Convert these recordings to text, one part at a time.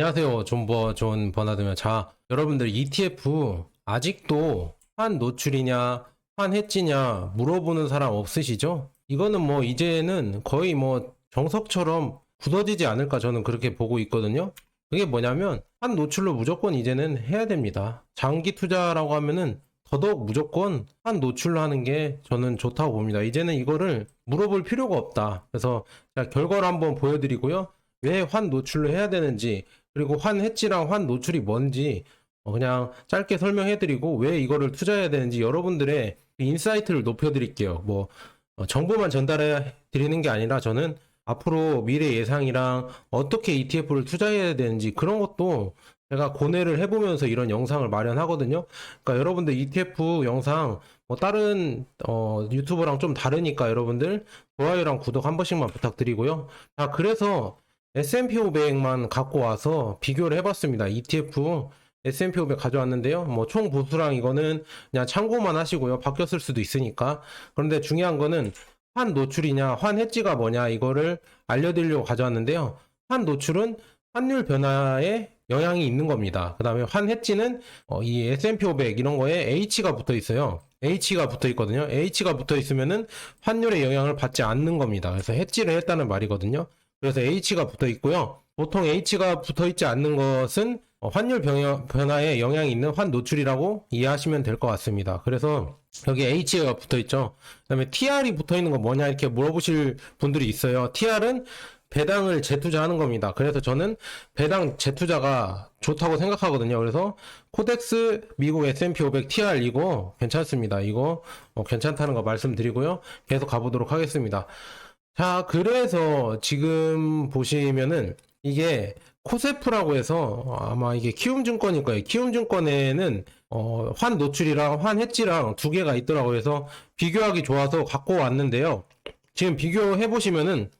안녕하세요. 존버 존 버나드며 자, 여러분들 ETF 아직도 환 노출이냐, 환 해지냐 물어보는 사람 없으시죠? 이거는 뭐 이제는 거의 뭐 정석처럼 굳어지지 않을까 저는 그렇게 보고 있거든요. 그게 뭐냐면 환 노출로 무조건 이제는 해야 됩니다. 장기 투자라고 하면은 더더욱 무조건 환 노출로 하는 게 저는 좋다고 봅니다. 이제는 이거를 물어볼 필요가 없다. 그래서 자, 결과를 한번 보여드리고요. 왜 환 노출로 해야 되는지 그리고 환 해지랑 환 노출이 뭔지 어, 그냥 짧게 설명해드리고 왜 이거를 투자해야 되는지 여러분들의 인사이트를 높여드릴게요. 뭐 어, 정보만 전달해 드리는 게 아니라 저는 앞으로 미래 예상이랑 어떻게 ETF를 투자해야 되는지 그런 것도 제가 고뇌를 해보면서 이런 영상을 마련하거든요. 그러니까 여러분들 ETF 영상 뭐 다른 어, 유튜버랑 좀 다르니까 여러분들 좋아요랑 구독 한 번씩만 부탁드리고요. 자, 그래서 S&P 500만 갖고 와서 비교를 해봤습니다. ETF S&P 500 가져왔는데요. 뭐 총 보수랑 이거는 그냥 참고만 하시고요. 바뀌었을 수도 있으니까. 그런데 중요한 거는 환 노출이냐, 환 해지가 뭐냐 이거를 알려드리려고 가져왔는데요. 환 노출은 환율 변화에 영향이 있는 겁니다. 그 다음에 환 해지는 어, 이 S&P 500 이런 거에 H가 붙어 있어요. H가 붙어 있거든요. H가 붙어 있으면은 환율의 영향을 받지 않는 겁니다. 그래서 해지를 했다는 말이거든요. 그래서 H가 붙어 있고요. 보통 H가 붙어 있지 않는 것은 어, 환율 변화, 변화에 영향이 있는 환 노출이라고 이해하시면 될 것 같습니다. 그래서 여기 H가 붙어 있죠. 그 다음에 TR이 붙어 있는 거 뭐냐 이렇게 물어보실 분들이 있어요. TR은 배당을 재투자하는 겁니다. 그래서 저는 배당 재투자가 좋다고 생각하거든요. 그래서 코덱스 미국 S&P 500 TR 이거 괜찮습니다. 이거 어, 괜찮다는 거 말씀드리고요. 계속 가보도록 하겠습니다. 자, 그래서 지금 보시면은 이게 코세프라고 해서 아마 이게 키움증권일 거예요. 키움증권에는 어, 환 노출이랑 환 해지랑 두 개가 있더라고요. 그래서 비교하기 좋아서 갖고 왔는데요. 지금 비교해 보시면은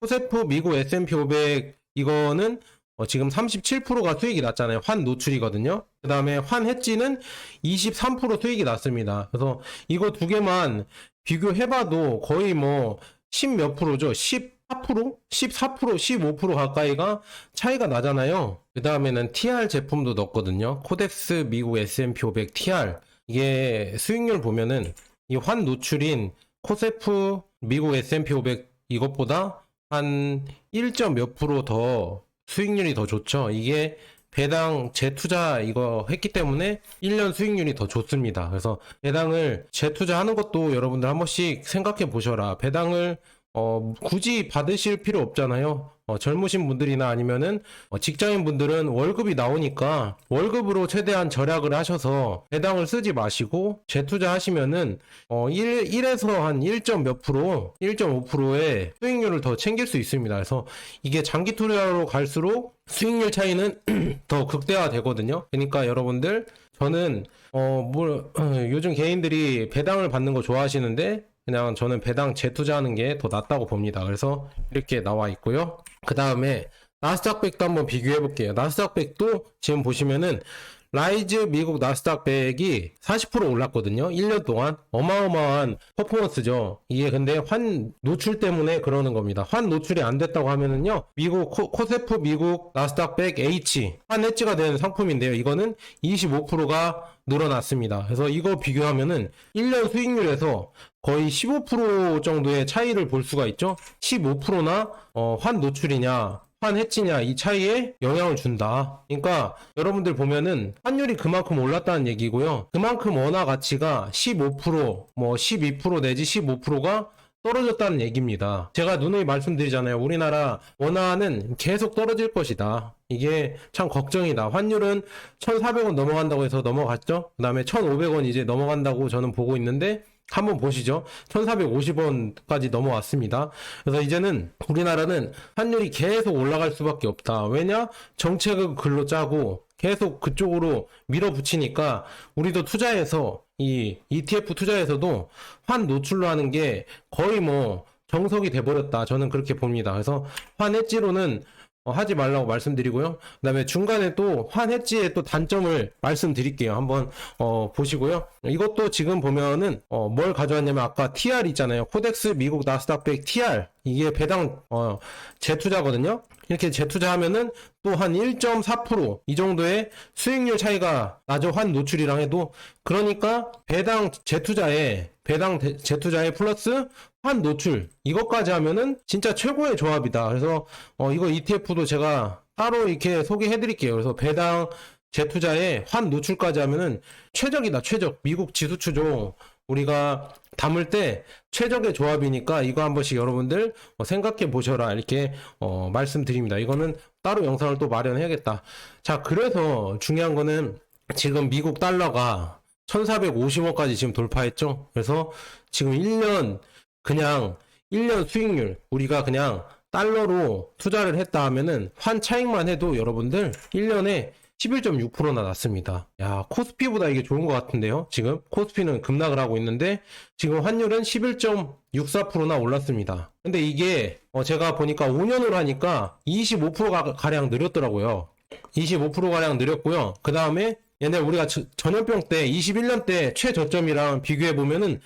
코세프 미국 S&P 500 이거는 어, 지금 37%가 수익이 났잖아요. 환 노출이거든요. 그 다음에 환 해지는 23% 수익이 났습니다. 그래서 이거 두 개만 비교해봐도 거의 뭐 10 몇 프로죠. 14%? 14%, 15% 가까이가 차이가 나잖아요. 그 다음에는 TR 제품도 넣었거든요. 코덱스 미국 S&P 500 TR. 이게 수익률 보면은 이 환 노출인 코세프 미국 S&P 500 이것보다 한 1점 몇 프로 더 수익률이 더 좋죠. 이게 배당 재투자 이거 했기 때문에 1년 수익률이 더 좋습니다. 그래서 배당을 재투자하는 것도 여러분들 한 번씩 생각해 보셔라. 배당을 어, 굳이 받으실 필요 없잖아요. 어, 젊으신 분들이나 아니면은 어, 직장인 분들은 월급이 나오니까 월급으로 최대한 절약을 하셔서 배당을 쓰지 마시고 재투자 하시면은 어, 1, 1에서 한 1점 몇 프로, 1.5%의 수익률을 더 챙길 수 있습니다. 그래서 이게 장기 투자로 갈수록 수익률 차이는 더 극대화 되거든요. 그러니까 여러분들 저는 어, 뭐 요즘 개인들이 배당을 받는 거 좋아하시는데 그냥 저는 배당 재투자하는 게 더 낫다고 봅니다. 그래서 이렇게 나와 있고요. 그 다음에 나스닥 백도 한번 비교해 볼게요. 나스닥 백도 지금 보시면은 라이즈 미국 나스닥 백이 40% 올랐거든요. 1년 동안 어마어마한 퍼포먼스죠. 이게 근데 환 노출 때문에 그러는 겁니다. 환 노출이 안 됐다고 하면은요. 미국 코, 코세프 미국 나스닥 백 H 환 해지가 된 상품인데요. 이거는 25%가 늘어났습니다. 그래서 이거 비교하면은 1년 수익률에서 거의 15% 정도의 차이를 볼 수가 있죠. 15%나 어, 환 노출이냐 환 해치냐 이 차이에 영향을 준다. 그러니까 여러분들 보면은 환율이 그만큼 올랐다는 얘기고요. 그만큼 원화 가치가 15%, 뭐 12% 내지 15%가 떨어졌다는 얘기입니다. 제가 누누이 말씀드리잖아요. 우리나라 원화는 계속 떨어질 것이다. 이게 참 걱정이다. 환율은 1,400원 넘어간다고 해서 넘어갔죠. 그 다음에 1,500원 이제 넘어간다고 저는 보고 있는데 한번 보시죠. 1450원까지 넘어왔습니다. 그래서 이제는 우리나라는 환율이 계속 올라갈 수밖에 없다. 왜냐? 정책을 글로 짜고 계속 그쪽으로 밀어붙이니까 우리도 투자해서 이 ETF 투자에서도 환 노출로 하는 게 거의 뭐 정석이 돼버렸다. 저는 그렇게 봅니다. 그래서 환 해지로는 어, 하지 말라고 말씀드리고요. 그 다음에 중간에 또 환해지의 또 단점을 말씀드릴게요. 한번 어, 보시고요. 이것도 지금 보면은 어, 뭘 가져왔냐면 아까 TR 있잖아요. 코덱스 미국 나스닥 100 TR 이게 배당 어, 재투자거든요. 이렇게 재투자하면은 또 한 1.4%이 정도의 수익률 차이가 나죠. 환 노출이랑 해도. 그러니까 배당 재투자에 배당 대- 재투자에 플러스 환 노출 이것까지 하면은 진짜 최고의 조합이다. 그래서 어 이거 ETF도 제가 따로 이렇게 소개해 드릴게요. 그래서 배당 재투자에 환 노출까지 하면은 최적이다. 최적. 미국 지수추죠. 우리가 담을 때 최적의 조합이니까 이거 한 번씩 여러분들 어, 생각해 보셔라 이렇게 어, 말씀드립니다. 이거는 따로 영상을 또 마련해야겠다. 자, 그래서 중요한 거는 지금 미국 달러가 1450원까지 지금 돌파했죠. 그래서 지금 1년 그냥 1년 수익률 우리가 그냥 달러로 투자를 했다 하면은 환 차익만 해도 여러분들 1년에 11.6%나 났습니다. 야, 코스피보다 이게 좋은 것 같은데요? 지금 코스피는 급락을 하고 있는데 지금 환율은 11.64%나 올랐습니다. 근데 이게 어, 제가 보니까 5년으로 하니까 25%가 가량 늘었더라고요. 25% 가량 늘었고요. 그 다음에 얘네 우리가 저- 전염병 때 21년 때 최저점이랑 비교해 보면은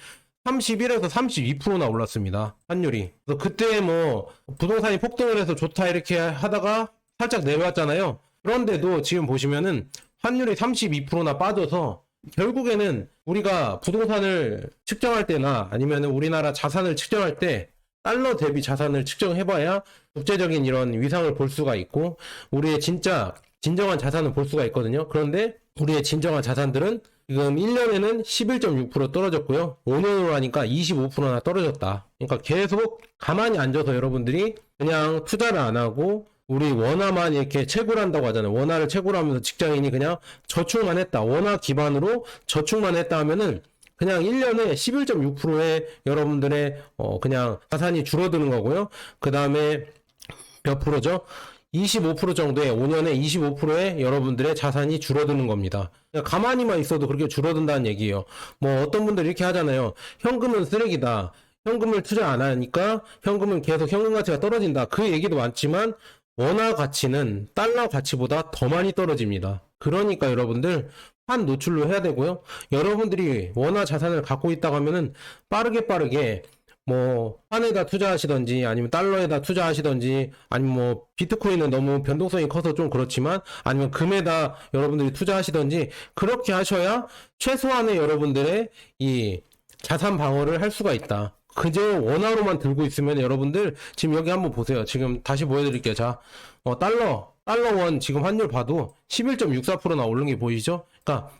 31에서 32%나 올랐습니다. 환율이. 그때 뭐 부동산이 폭등을 해서 좋다 이렇게 하다가 살짝 내려왔잖아요. 그런데도 지금 보시면은 환율이 32%나 빠져서 결국에는 우리가 부동산을 측정할 때나 아니면 우리나라 자산을 측정할 때 달러 대비 자산을 측정해봐야 국제적인 이런 위상을 볼 수가 있고 우리의 진짜 진정한 자산을 볼 수가 있거든요. 그런데 우리의 진정한 자산들은 지금 1년에는 11.6% 떨어졌고요. 5년으로 하니까 25%나 떨어졌다. 그러니까 계속 가만히 앉아서 여러분들이 그냥 투자를 안 하고 우리 원화만 이렇게 채굴 한다고 하잖아요. 원화를 채굴하면서 직장인이 그냥 저축만 했다. 원화 기반으로 저축만 했다 하면은 그냥 1년에 11.6%의 여러분들의 어 그냥 자산이 줄어드는 거고요. 그 다음에 몇 프로죠? 25% 정도의 5년에 25%의 여러분들의 자산이 줄어드는 겁니다. 가만히만 있어도 그렇게 줄어든다는 얘기예요. 뭐 어떤 분들 이렇게 하잖아요. 현금은 쓰레기다. 현금을 투자 안 하니까 현금은 계속 현금 가치가 떨어진다. 그 얘기도 많지만 원화 가치는 달러 가치보다 더 많이 떨어집니다. 그러니까 여러분들 환 노출로 해야 되고요. 여러분들이 원화 자산을 갖고 있다고 하면은 빠르게 빠르게 뭐 환에다 투자하시던지 아니면 달러에다 투자하시던지 아니면 뭐 비트코인은 너무 변동성이 커서 좀 그렇지만 아니면 금에다 여러분들이 투자하시던지 그렇게 하셔야 최소한의 여러분들의 이 자산 방어를 할 수가 있다. 그저 원화로만 들고 있으면 여러분들 지금 여기 한번 보세요. 지금 다시 보여드릴게요. 자, 어, 달러, 달러 원 지금 환율 봐도 11.64%나 오른 게 보이죠? 그러니까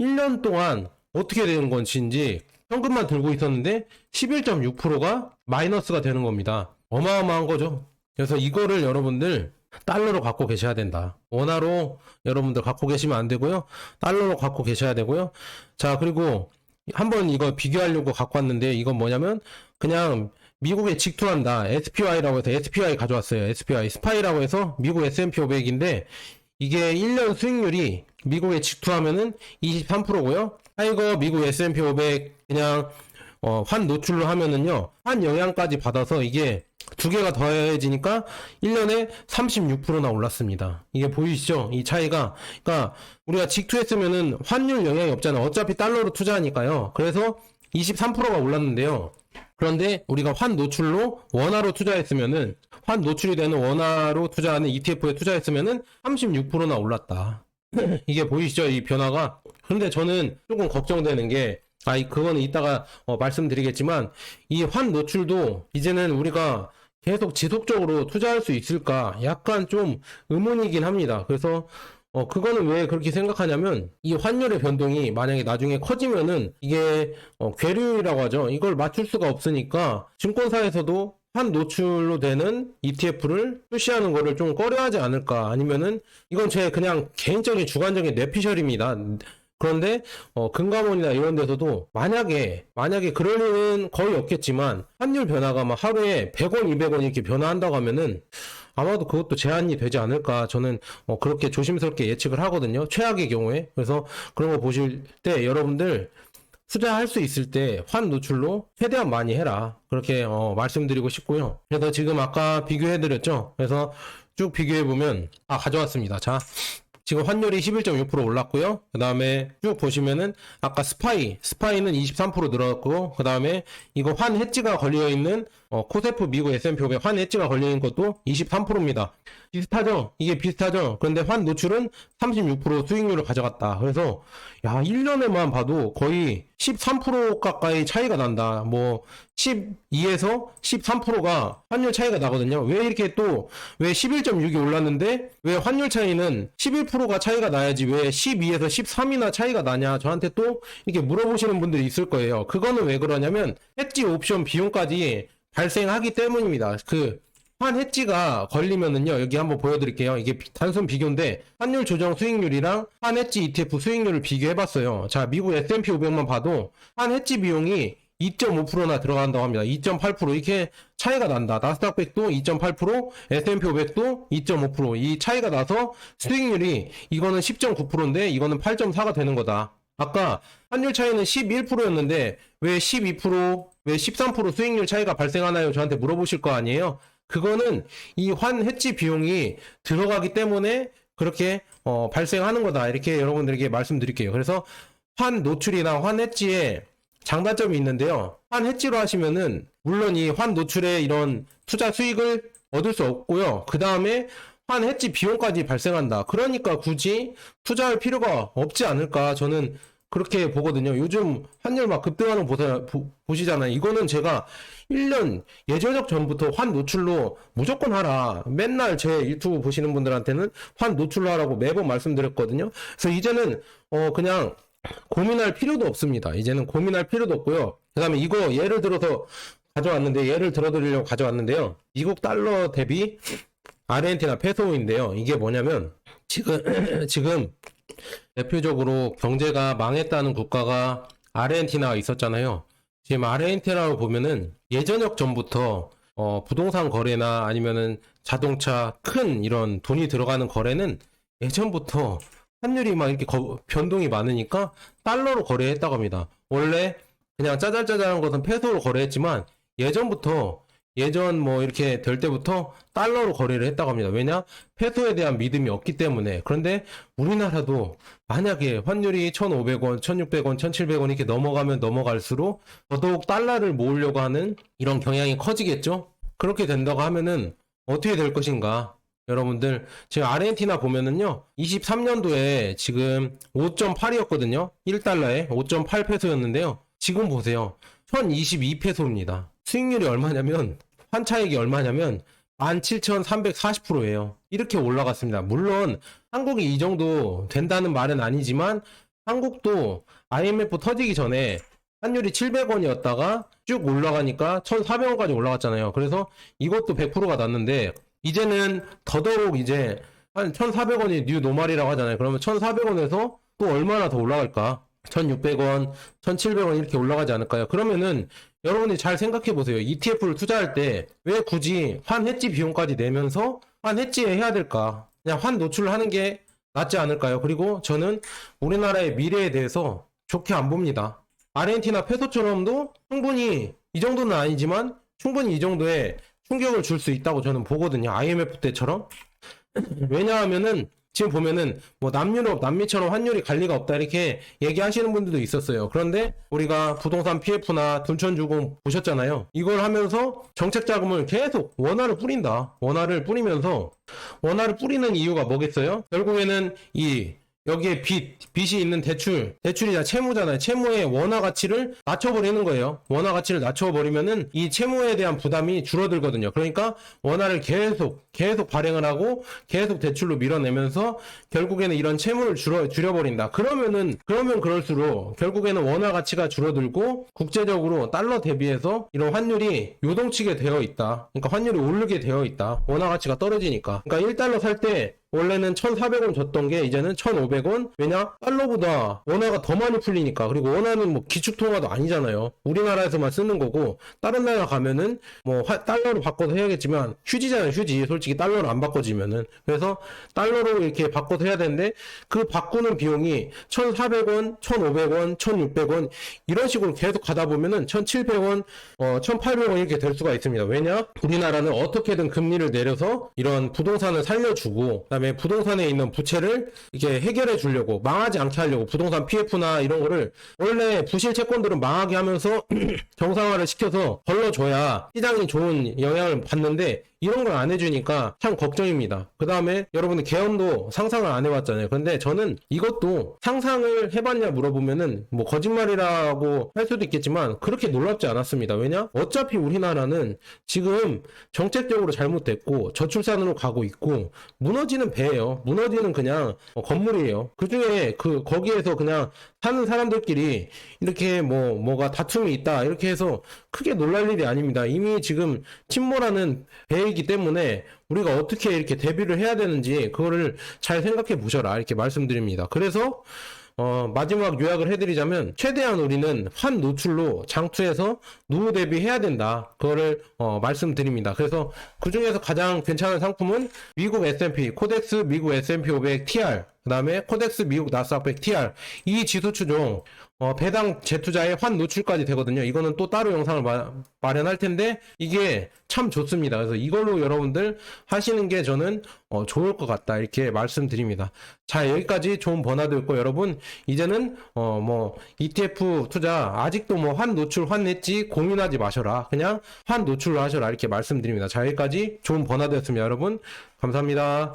1년 동안 어떻게 되는 건지 현금만 들고 있었는데 11.6%가 마이너스가 되는 겁니다. 어마어마한 거죠. 그래서 이거를 여러분들 달러로 갖고 계셔야 된다. 원화로 여러분들 갖고 계시면 안 되고요. 달러로 갖고 계셔야 되고요. 자, 그리고 한번 이거 비교하려고 갖고 왔는데 이건 뭐냐면 그냥 미국에 직투한다. SPY라고 해서 SPY 가져왔어요. SPY 스파이라고 해서 미국 S&P 500인데 이게 1년 수익률이 미국에 직투하면은 23%고요. 하이거 미국 S&P 500 그냥 어, 환 노출로 하면은요. 환 영향까지 받아서 이게 두 개가 더해지니까 1년에 36%나 올랐습니다. 이게 보이시죠? 이 차이가. 그러니까 우리가 직투했으면은 환율 영향이 없잖아요. 어차피 달러로 투자하니까요. 그래서 23%가 올랐는데요. 그런데 우리가 환 노출로 원화로 투자했으면은 환 노출이 되는 원화로 투자하는 ETF에 투자했으면은 36%나 올랐다. 이게 보이시죠? 이 변화가. 근데 저는 조금 걱정되는 게, 아, 이, 그거는 이따가 어, 말씀드리겠지만, 이 환 노출도 이제는 우리가 계속 지속적으로 투자할 수 있을까? 약간 좀 의문이긴 합니다. 그래서, 어, 그거는 왜 그렇게 생각하냐면, 이 환율의 변동이 만약에 나중에 커지면은, 이게, 어, 괴류라고 하죠. 이걸 맞출 수가 없으니까, 증권사에서도 환 노출로 되는 ETF를 출시하는 거를 좀 꺼려하지 않을까 아니면은 이건 제 그냥 개인적인 주관적인 뇌피셜입니다. 그런데 어, 금감원이나 이런 데서도 만약에 만약에 그럴 일은 거의 없겠지만 환율 변화가 막 하루에 100원, 200원 이렇게 변화한다고 하면은 아마도 그것도 제한이 되지 않을까 저는 어, 그렇게 조심스럽게 예측을 하거든요. 최악의 경우에 그래서 그런 거 보실 때 여러분들 투자할 수 있을 때 환 노출로 최대한 많이 해라. 그렇게 어, 말씀드리고 싶고요. 그래서 지금 아까 비교해드렸죠. 그래서 쭉 비교해 보면 아 가져왔습니다. 자 지금 환율이 11.6% 올랐고요. 그 다음에 쭉 보시면은 아까 스파이 스파이는 23% 늘었고 그 다음에 이거 환 해지가 걸려 있는 어, 코세프 미국 S&P 500 환 엣지가 걸리는 것도 23%입니다. 비슷하죠? 이게 비슷하죠? 그런데 환 노출은 36% 수익률을 가져갔다. 그래서 야 1년에만 봐도 거의 13% 가까이 차이가 난다. 뭐 12에서 13%가 환율 차이가 나거든요. 왜 이렇게 또 왜 11.6이 올랐는데 왜 환율 차이는 11%가 차이가 나야지 왜 12에서 13이나 차이가 나냐 저한테 또 이렇게 물어보시는 분들이 있을 거예요. 그거는 왜 그러냐면 해지 옵션 비용까지 발생하기 때문입니다. 그 환 해지가 걸리면은요 여기 한번 보여드릴게요. 이게 비- 단순 비교인데 환율 조정 수익률이랑 환 해지 ETF 수익률을 비교해봤어요. 자 미국 S&P 500만 봐도 환 해지 비용이 2.5%나 들어간다고 합니다. 2.8% 이렇게 차이가 난다. 나스닥 100도 2.8% S&P 500도 2.5%이 차이가 나서 수익률이 이거는 10.9%인데 이거는 8.4가 되는 거다 아까 환율 차이는 11%였는데 왜 12%, 왜 13% 수익률 차이가 발생하나요? 저한테 물어보실 거 아니에요? 그거는 이 환 해지 비용이 들어가기 때문에 그렇게 어, 발생하는 거다. 이렇게 여러분들에게 말씀드릴게요. 그래서 환 노출이나 환 해지에 장단점이 있는데요. 환 해지로 하시면은 물론 이 환 노출의 이런 투자 수익을 얻을 수 없고요. 그 다음에 환 해지 비용까지 발생한다. 그러니까 굳이 투자할 필요가 없지 않을까 저는 그렇게 보거든요. 요즘 환율 막 급등하는 보, 보시잖아요. 이거는 제가 1년 예전적 전부터 환 노출로 무조건 하라. 맨날 제 유튜브 보시는 분들한테는 환 노출로 하라고 매번 말씀드렸거든요. 그래서 이제는 어 그냥 고민할 필요도 없습니다. 이제는 고민할 필요도 없고요. 그다음에 이거 예를 들어서 가져왔는데 예를 들어 드리려고 가져왔는데요. 미국 달러 대비 아르헨티나 페소인데요. 이게 뭐냐면 지금 지금 대표적으로 경제가 망했다는 국가가 아르헨티나가 있었잖아요. 지금 아르헨티나로 보면은 예전역 전부터 어, 부동산 거래나 아니면은 자동차 큰 이런 돈이 들어가는 거래는 예전부터 환율이 막 이렇게 거- 변동이 많으니까 달러로 거래했다고 합니다. 원래 그냥 짜잘짜잘한 것은 페소로 거래했지만 예전부터 예전 뭐 이렇게 될 때부터 달러로 거래를 했다고 합니다. 왜냐? 페소에 대한 믿음이 없기 때문에. 그런데 우리나라도 만약에 환율이 1,500원, 1,600원, 1,700원 이렇게 넘어가면 넘어갈수록 더더욱 달러를 모으려고 하는 이런 경향이 커지겠죠? 그렇게 된다고 하면은 어떻게 될 것인가? 여러분들, 지금 아르헨티나 보면은요, 23년도에 지금 5.8이었거든요? 1달러에 5.8 페소였는데요. 지금 보세요. 1022 페소입니다. 수익률이 얼마냐면, 환차익이 얼마냐면, 17,340%예요. 이렇게 올라갔습니다. 물론, 한국이 이 정도 된다는 말은 아니지만, 한국도 IMF 터지기 전에 환율이 700원이었다가 쭉 올라가니까 1,400원까지 올라갔잖아요. 그래서 이것도 100%가 났는데, 이제는 더더욱 이제 한 1,400원이 뉴 노말이라고 하잖아요. 그러면 1,400원에서 또 얼마나 더 올라갈까? 1,600원, 1,700원 이렇게 올라가지 않을까요? 그러면은 여러분이 잘 생각해 보세요. ETF를 투자할 때 왜 굳이 환 해지 비용까지 내면서 환 해지에 해야 될까? 그냥 환 노출을 하는 게 낫지 않을까요? 그리고 저는 우리나라의 미래에 대해서 좋게 안 봅니다. 아르헨티나 페소처럼도 충분히 이 정도는 아니지만 충분히 이 정도의 충격을 줄 수 있다고 저는 보거든요. IMF 때처럼. 왜냐하면은 지금 보면은 뭐 남유럽, 남미처럼 환율이 갈 리가 없다 이렇게 얘기하시는 분들도 있었어요. 그런데 우리가 부동산 PF나 둔촌주공 보셨잖아요. 이걸 하면서 정책 자금을 계속 원화를 뿌린다. 원화를 뿌리면서 원화를 뿌리는 이유가 뭐겠어요? 결국에는 이 여기에 빚, 빚이 있는 대출, 대출이자 채무잖아요. 채무의 원화 가치를 낮춰버리는 거예요. 원화 가치를 낮춰버리면은 이 채무에 대한 부담이 줄어들거든요. 그러니까 원화를 계속, 계속 발행을 하고 계속 대출로 밀어내면서 결국에는 이런 채무를 줄여, 줄여버린다. 그러면은, 그러면 그럴수록 결국에는 원화 가치가 줄어들고 국제적으로 달러 대비해서 이런 환율이 요동치게 되어 있다. 그러니까 환율이 오르게 되어 있다. 원화 가치가 떨어지니까. 그러니까 1달러 살 때 원래는 1,400원 줬던 게 이제는 1,500원? 왜냐? 달러보다 원화가 더 많이 풀리니까. 그리고 원화는 뭐 기축통화도 아니잖아요. 우리나라에서만 쓰는 거고, 다른 나라 가면은 뭐 화- 달러로 바꿔서 해야겠지만, 휴지잖아요, 휴지. 솔직히 달러로 안 바꿔지면은. 그래서 달러로 이렇게 바꿔서 해야 되는데, 그 바꾸는 비용이 1,400원, 1,500원, 1,600원, 이런 식으로 계속 가다 보면은 1,700원, 어, 1,800원 이렇게 될 수가 있습니다. 왜냐? 우리나라는 어떻게든 금리를 내려서 이런 부동산을 살려주고, 그 다음에 부동산에 있는 부채를 이렇게 해결해 주려고 망하지 않게 하려고 부동산 PF나 이런 거를 원래 부실 채권들은 망하게 하면서 정상화를 시켜서 걸러줘야 시장이 좋은 영향을 받는데 이런 걸 안 해주니까 참 걱정입니다. 그 다음에 여러분들 계엄도 상상을 안 해봤잖아요. 근데 저는 이것도 상상을 해봤냐 물어보면은 뭐 거짓말이라고 할 수도 있겠지만 그렇게 놀랍지 않았습니다. 왜냐? 어차피 우리나라는 지금 정책적으로 잘못됐고 저출산으로 가고 있고 무너지는 배예요. 무너지는 그냥 어, 건물이에요. 그 중에 그 거기에서 그냥 사는 사람들끼리 이렇게 뭐 뭐가 다툼이 있다 이렇게 해서 크게 놀랄 일이 아닙니다. 이미 지금 침몰하는 배이기 때문에 우리가 어떻게 이렇게 대비를 해야 되는지 그거를 잘 생각해 보셔라 이렇게 말씀드립니다. 그래서 어, 마지막 요약을 해드리자면 최대한 우리는 환 노출로 장투해서 노후 대비해야 된다. 그거를 어, 말씀드립니다. 그래서 그 중에서 가장 괜찮은 상품은 미국 S&P 코덱스 미국 S&P 500 TR 그 다음에 코덱스 미국 나스닥 100 TR 이 지수 추종 어, 배당 재투자의 환 노출까지 되거든요. 이거는 또 따로 영상을 마, 마련할 텐데 이게 참 좋습니다. 그래서 이걸로 여러분들 하시는 게 저는 어, 좋을 것 같다 이렇게 말씀드립니다. 자 여기까지 좋은 번화도였고 여러분 이제는 어 뭐 ETF 투자 아직도 뭐 환 노출 환 냈지 고민하지 마셔라. 그냥 환 노출로 하셔라 이렇게 말씀드립니다. 자 여기까지 좋은 번화도였습니다. 여러분 감사합니다.